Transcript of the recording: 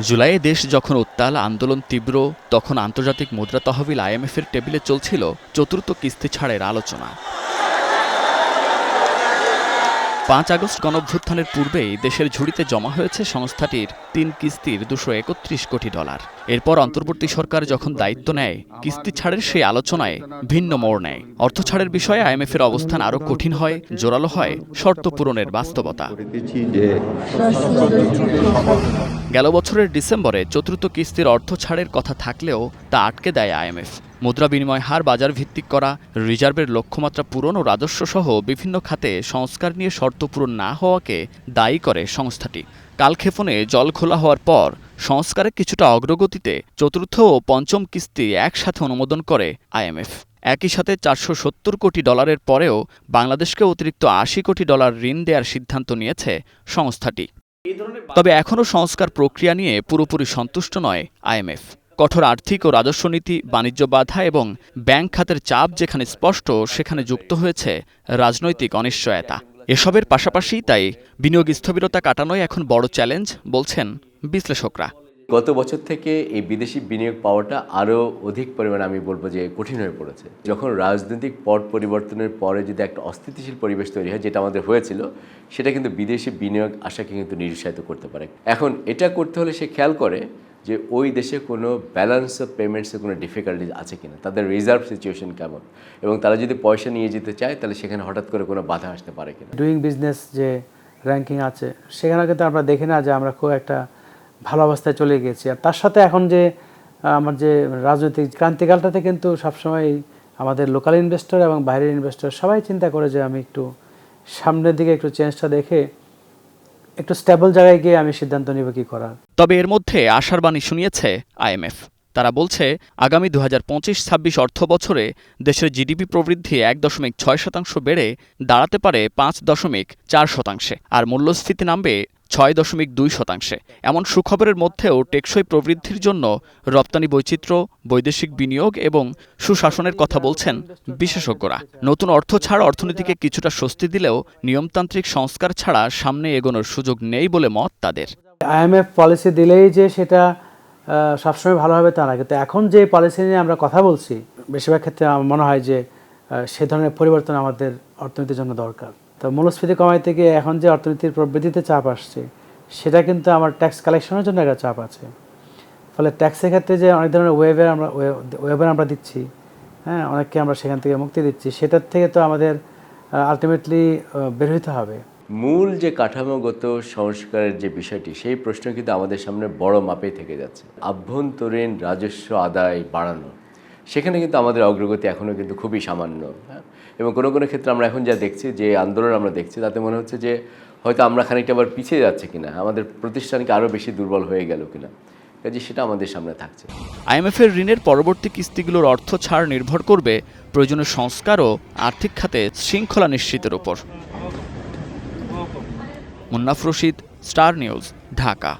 জুলাইয়ে দেশ যখন উত্তাল আন্দোলন তীব্র, তখন আন্তর্জাতিক মুদ্রা তহবিল আইএমএফের টেবিলে চলছিল চতুর্থ কিস্তি ছাড়ের আলোচনা। পাঁচ আগস্ট গণভ্যুত্থানের পূর্বেই দেশের ঝুড়িতে জমা হয়েছে সংস্থাটির তিন কিস্তির দুশো একত্রিশ কোটি ডলার। এরপর অন্তর্বর্তী সরকার যখন দায়িত্ব নেয়, কিস্তি ছাড়ের সেই আলোচনায় ভিন্ন মোড় নেয়। অর্থ ছাড়ের বিষয়ে আইএমএফের অবস্থান আরও কঠিন হয়, জোরালো হয় শর্ত পূরণের বাস্তবতা। গেল বছরের ডিসেম্বরে চতুর্থ কিস্তির অর্থ ছাড়ের কথা থাকলেও তা আটকে দেয় আইএমএফ। মুদ্রা বিনিময় হার বাজার ভিত্তিক করা, রিজার্ভের লক্ষ্যমাত্রা পূরণ ও রাজস্ব সহ বিভিন্ন খাতে সংস্কার নিয়ে শর্ত পূরণ না হওয়াকে দায়ী করে সংস্থাটি। কালক্ষেপণে জল খোলা হওয়ার পর সংস্কারে কিছুটা অগ্রগতিতে চতুর্থ ও পঞ্চম কিস্তি একসাথে অনুমোদন করে আইএমএফ একই সাথে চারশো সত্তর কোটি ডলারের পরেও বাংলাদেশকে অতিরিক্ত আশি কোটি ডলার ঋণ দেওয়ার সিদ্ধান্ত নিয়েছে সংস্থাটি। তবে এখনও সংস্কার প্রক্রিয়া নিয়ে পুরোপুরি সন্তুষ্ট নয় আইএমএফ কঠোর আর্থিক ও রাজস্ব নীতি, বাণিজ্য বাধা এবং ব্যাংক খাতের চাপ যেখানে স্পষ্ট, সেখানে যুক্ত হয়েছে রাজনৈতিক অনিশ্চয়তা। এসবের পাশাপাশি তাই বিনিয়োগ স্থবিরতা কাটানোই এখন বড় চ্যালেঞ্জ, বলছেন বিশ্লেষকরা। গত বছর থেকে এই বিদেশি বিনিয়োগ পাওয়াটা আরও অধিক পরিমাণে আমি বলব যে কঠিন হয়ে পড়েছে। যখন রাজনৈতিক পট পরিবর্তনের পরে যদি একটা অস্থিতিশীল পরিবেশ তৈরি হয়, যেটা আমাদের হয়েছিল, সেটা কিন্তু বিদেশি বিনিয়োগ আশাকে কিন্তু নিরুৎসাহিত করতে পারে। এখন এটা করতে হলে সে খেয়াল করে যে ওই দেশে কোনো ব্যালেন্স অফ পেমেন্টসে কোনো ডিফিকাল্টিজ আছে কিনা, তাদের রিজার্ভ সিচুয়েশন কেমন? এবং তারা যদি পয়সা নিয়ে যেতে চায়, তাহলে সেখানে হঠাৎ করে কোনো বাধা আসতে পারে কিনা? ডুইং বিজনেস যে র্যাঙ্কিং আছে, সেখানে কিন্তু আমরা দেখি না যে আমরা খুব একটা ভালো অবস্থায় চলে গেছি। আর তার সাথে এখন যে, আমার যে রাজনৈতিক ক্রান্তিকালটাতে কিন্তু সবসময় আমাদের লোকাল ইনভেস্টর এবং বাইরের ইনভেস্টর সবাই চিন্তা করে যে আমি একটু সামনের দিকে একটু চেঞ্জটা দেখে একটু স্টেবল জায়গায় গিয়ে আমি সিদ্ধান্ত নিব কি করার। তবে এর মধ্যে আশার বাণী শুনিয়েছে আইএমএফ। তারা বলছে, আগামী দু হাজার পঁচিশ ছাব্বিশ অর্থ বছরে দেশের জিডিপি প্রবৃদ্ধি এক দশমিক ছয় শতাংশ বেড়ে দাঁড়াতে পারে পাঁচ দশমিক চার শতাংশে, আর মূল্যস্ফীতি নামবে ছয় দশমিক দুই শতাংশে। এমন সুখবরের মধ্যেও টেকসই প্রবৃদ্ধির জন্য রপ্তানি বৈচিত্র্য, বৈদেশিক বিনিয়োগ এবং সুশাসনের কথা বলছেন বিশেষজ্ঞরা। নতুন অর্থ ছাড় অর্থনীতিকে কিছুটা স্বস্তি দিলেও নিয়মতান্ত্রিক সংস্কার ছাড়া সামনে এগোনোর সুযোগ নেই বলে মত তাদের। আইএমএফ পলিসি দিলেই যে সেটা সবসময় ভালো হবে তা না কিন্তু এখন যে পলিসি নিয়ে আমরা কথা বলছি, বেশিরভাগ ক্ষেত্রে আমার মনে হয় যে সে ধরনের পরিবর্তন আমাদের অর্থনীতির জন্য দরকার। তো মূল্যস্ফীতি কমাইতে গিয়ে এখন যে অর্থনীতির প্রবৃদ্ধিতে চাপ আসছে, সেটা কিন্তু আমার ট্যাক্স কালেকশনের জন্য একটা চাপ আছে। ফলে ট্যাক্সের ক্ষেত্রে যে অনেক ধরনের ওয়েবের আমরা ওয়েবের আমরা দিচ্ছি হ্যাঁ অনেককে আমরা সেখান থেকে মুক্তি দিচ্ছি, সেটার থেকে তো আমাদের আলটিমেটলি বের হইতে হবে। মূল যে কাঠামোগত সংস্কারের যে বিষয়টি, সেই প্রশ্ন কিন্তু আমাদের সামনে বড় মাপে থেকে যাচ্ছে। আভ্যন্তরীণ রাজস্ব আদায় বাড়ানো, সেখানে কিন্তু আমাদের অগ্রগতি এখনও কিন্তু খুবই সামান্য। হ্যাঁ? এবং কোনো কোনো ক্ষেত্রে আমরা এখন যা দেখছি, যে আন্দোলন আমরা দেখছি, তাতে মনে হচ্ছে যে হয়তো আমরা খানিকটা আবার পিছিয়ে যাচ্ছে কিনা, আমাদের প্রতিষ্ঠানকে আরও বেশি দুর্বল হয়ে গেল কিনা, কাজে সেটা আমাদের সামনে থাকছে। আইএমএফের ঋণের পরবর্তী কিস্তিগুলোর অর্থ ছাড় নির্ভর করবে প্রয়োজনীয় সংস্কার ও আর্থিক খাতে শৃঙ্খলা নিশ্চিতের উপর। Munnaf Rashid star news Dhaka.